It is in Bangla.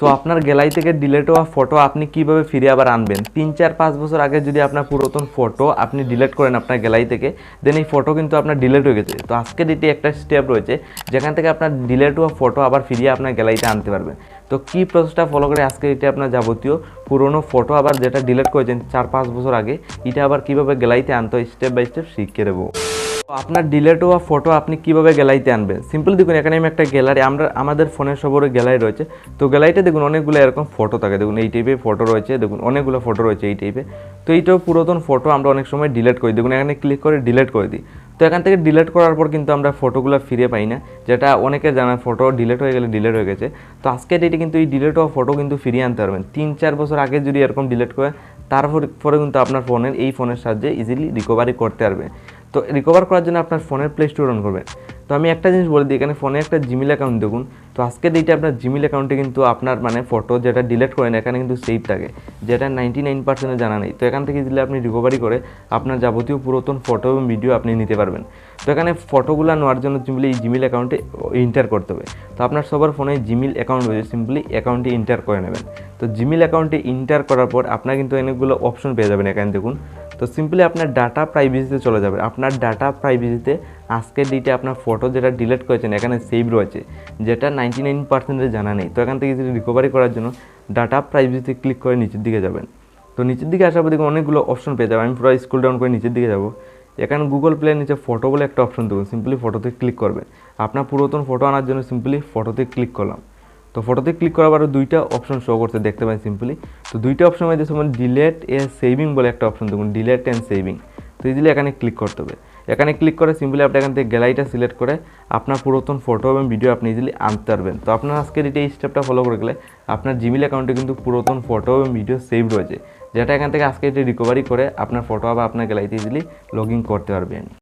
সো আপনার গ্যালারি থেকে ডিলেট হওয়া ফটো আপনি কীভাবে ফিরে আবার আনবেন? তিন, চার, পাঁচ বছর আগে যদি আপনার পুরাতন ফটো আপনি ডিলেট করেন আপনার গ্যালারি থেকে দেন এই ফটো কিন্তু আপনার ডিলেট হয়ে গেছে। তো আজকের এটি একটা স্টেপ রয়েছে, যেখান থেকে আপনার ডিলেট হওয়া ফটো আবার ফিরিয়ে আপনার গ্যালারিতে আনতে পারবেন। তো কী প্রসেসটা ফলো করে আজকে এটা আপনার যাবতীয়? পুরনো ফটো আবার যেটা ডিলেট করেছেন চার, পাঁচ বছর আগে, এটা আবার কীভাবে গ্যালারিতে আনতে হয়? স্টেপ বাই স্টেপ শিখিয়ে দেবো। আপনার ডিলেট হওয়া ফটো আপনি কীভাবে গ্যালারিতে আনবেন? সিম্পল দেখুন, এখানে আমি একটা গ্যালারি আমরা, আমাদের ফোনের সবরে গ্যালারি রয়েছে। তো গ্যালারিতে দেখুন, অনেকগুলো এরকম ফটো থাকে। দেখুন, এই টাইপের ফটো রয়েছে, দেখুন, অনেকগুলো ফটো রয়েছে এই টাইপের তো এইটাও পুরাতন ফটো আমরা অনেক সময় ডিলেট করি। দেখুন, এখানে ক্লিক করে ডিলেট করে দিই। তো এখান থেকে ডিলেট করার পর কিন্তু আমরা ফটোগুলো ফিরে পাই না, যেটা অনেকের জানা ফটো ডিলেট হয়ে গেলে ডিলেট হয়ে গেছে। তো আজকে ডেটে কিন্তু এই ডিলেট হওয়া ফটো কিন্তু ফিরিয়ে আনতে পারবেন। তিন, চার বছর আগে যদি এরকম ডিলেট করে, তারপর, পরে কিন্তু আপনার ফোনের এই ফোনের সাহায্যে ইজিলি রিকভারি করতে পারবে তো রিকভার করার জন্য আপনার ফোনের প্লে স্টোর অন করবেন। তো আমি একটা জিনিস বলে দিই, এখানে ফোনে একটা জিমেল অ্যাকাউন্ট দেখুন। তো আজকে ডেটে আপনার জিমেল অ্যাকাউন্টে কিন্তু আপনার মানে ফটো যেটা ডিলিট করেন, এখানে কিন্তু সেভ থাকে। যেটা নাইনটি নাইন পার্সেন্টে জানা নেই। তো এখান থেকে দিলে আপনি রিকভারি করে আপনার যাবতীয় পুরাতন ফটো এবং ভিডিও আপনি নিতে পারবেন। তো এখানে ফটোগুলো নেওয়ার জন্য সিম্পলি এই জিমেল অ্যাকাউন্টে ইন্টার করতে হবে। তো আপনার সবার ফোনে জিমেল অ্যাকাউন্ট রয়েছে সিম্পলি অ্যাকাউন্টে ইন্টার করে নেবেন। তো জিমেল অ্যাকাউন্টে ইন্টার করার পর আপনার কিন্তু অনেকগুলো অপশন পেয়ে যাবেন এখানে দেখুন। তো সিম্পলি আপনার ডাটা প্রাইভেসিতে চলে যাবে। আপনার ডাটা প্রাইভেসিতে আজকের ডেটে আপনার ফটো যেটা ডিলিট করেছেন, এখানে সেভ রয়েছে, যেটা নাইনটি নাইন পার্সেন্টে জানা নেই। তো এখান থেকে যদি রিকভারি করার জন্য ডাটা প্রাইভেসিতে ক্লিক করে নিচের দিকে যাবেন। তো নিচের দিকে আসার পর অনেকগুলো অপশন পেয়ে যাবেন। আমি পুরো স্কুল ডাউন করে নিচের দিকে যাব। এখানে গুগল প্লে নিচে ফটো বলে একটা অপশন দেবো সিম্পলি ফটোতে ক্লিক করবেন। আপনার পুরাতন ফটো আনার জন্য সিম্পলি ফটোতে ক্লিক করলাম। তো ফটোতে ক্লিক করার পরে দুইটা অপশন শো করতে দেখতে পাই সিম্পলি তো দুইটা অপশন মধ্যে যেমন ডিলেট এ সেভিং বলে একটা অপশন দেখুন ডিলেট অ্যান্ড সেভিং তো ইজিলি এখানে ক্লিক করতে হবে। এখানে ক্লিক করে সিম্পলি আপনি এখান থেকে গ্যালারিটা সিলেক্ট করে আপনার পুরাতন ফটো এবং ভিডিও আপনি ইজিলি আনতে পারবেন। তো আপনার আজকের এটা এই স্টেপটা ফলো করে গেলে আপনার জিমেল অ্যাকাউন্টে কিন্তু পুরাতন ফটো এবং ভিডিও সেভ রয়েছে। যেটা এখান থেকে আজকে এটি রিকভারি করে আপনার ফটো আবার আপনার গ্যালারিতে ইজিলি লগ করতে পারবেন।